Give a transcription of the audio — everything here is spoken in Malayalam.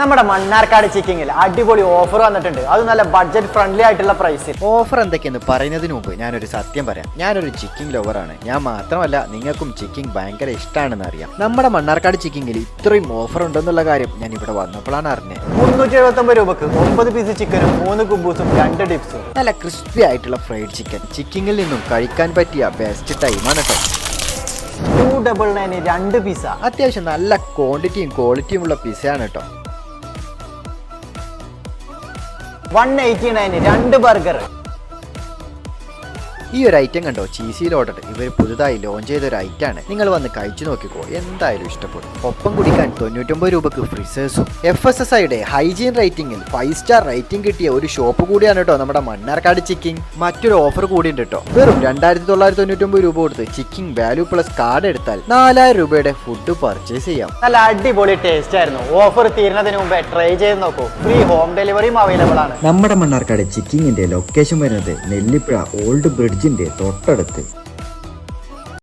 നമ്മുടെ മണ്ണാർക്കാട് ചിക്കിങ്ങിൽ അടിപൊളി ഓഫർ വന്നിട്ടുണ്ട്. അത് നല്ല ബഡ്ജറ്റ് ഫ്രണ്ട്ലി ആയിട്ടുള്ള പ്രൈസിൽ ഓഫർ എന്തൊക്കെയെന്ന് പറയുന്നതിന് മുമ്പ് ഞാനൊരു സത്യം പറയാം. ഞാനൊരു ചിക്കിംഗ് ലവറാണ് ഞാൻ മാത്രമല്ല നിങ്ങൾക്കും ചിക്കിംഗ് ഭയങ്കര ഇഷ്ടമാണെന്ന് അറിയാം. നമ്മുടെ മണ്ണാർക്കാട് ചിക്കിങ്ങിൽ ഇത്രയും ഓഫർ ഉണ്ടെന്നുള്ള കാര്യം ഞാൻ ഇവിടെ വന്നപ്പോഴാണ് അറിഞ്ഞത്. മുന്നൂറ്റി എഴുപത്തി ഒമ്പത് രൂപക്ക് ഒമ്പത് പീസ് ചിക്കനും മൂന്ന് കുബൂസും രണ്ട് ഡിപ്സും നല്ല ക്രിസ്പി ആയിട്ടുള്ള ഫ്രൈഡ് ചിക്കൻ ചിക്കിങ്ങിൽ നിന്നും കഴിക്കാൻ പറ്റിയ ബെസ്റ്റ് ടൈമാണ് കേട്ടോ ടു ഡബിൾ നയൻ രണ്ട് പീസ അത്യാവശ്യം നല്ല ക്വാണ്ടിറ്റിയും ക്വാളിറ്റിയും ഉള്ള പിസയാണ് കേട്ടോ വൺ എയ്റ്റി നയന് രണ്ട് ബർഗർ ഈ ഒരു ഐറ്റം കണ്ടോ? ചീസി ലോഡഡ് ഇവർ പുതുതായി ലോഞ്ച് ചെയ്ത ഒരു ഐറ്റം ആണ്. നിങ്ങൾ വന്ന് കഴിച്ചു നോക്കിക്കോ. എന്തായാലും ഇഷ്ടപ്പെടും. ഒപ്പം കുടിക്കാൻ തൊണ്ണൂറ്റൊമ്പത് രൂപക്ക് ഫ്രിസേഴ്സും എഫ് എസ് എസ് ഐയുടെ ഹൈജീൻ റേറ്റിംഗിൽ ഫൈവ് സ്റ്റാർ റേറ്റിംഗ് കിട്ടിയ ഒരു ഷോപ്പ് കൂടിയാണ് കേട്ടോ നമ്മുടെ മണ്ണാർക്കാട് ചിക്കിങ് മറ്റൊരു ഓഫർ കൂടിയുണ്ട് കേട്ടോ. വെറും രണ്ടായിരത്തി തൊള്ളായിരത്തി തൊണ്ണൂറ്റൊമ്പത് രൂപ കൊടുത്ത് ചിക്കിങ് വാല്യൂ പ്ലസ് കാർഡ് എടുത്താൽ നാലായിരം രൂപയുടെ ഫുഡ് പർച്ചേസ് ചെയ്യാം. നല്ല അടിപൊളി ടേസ്റ്റ് ആയിരുന്നു. ഓഫർ തീരുന്നതിന് മുമ്പേ ട്രൈ ചെയ്ത് നോക്കൂ. ഫ്രീ ഹോം ഡെലിവറിയും അവൈലബിൾ ആണ്. നമ്മുടെ മണ്ണാർക്കാട് ചിക്കിങ്ങിന്റെ ലൊക്കേഷൻ വരുന്നത് നെല്ലിപ്പുഴ ഓൾഡ് ബ്രിഡ്ജിന്റെ തൊട്ടടുത്ത്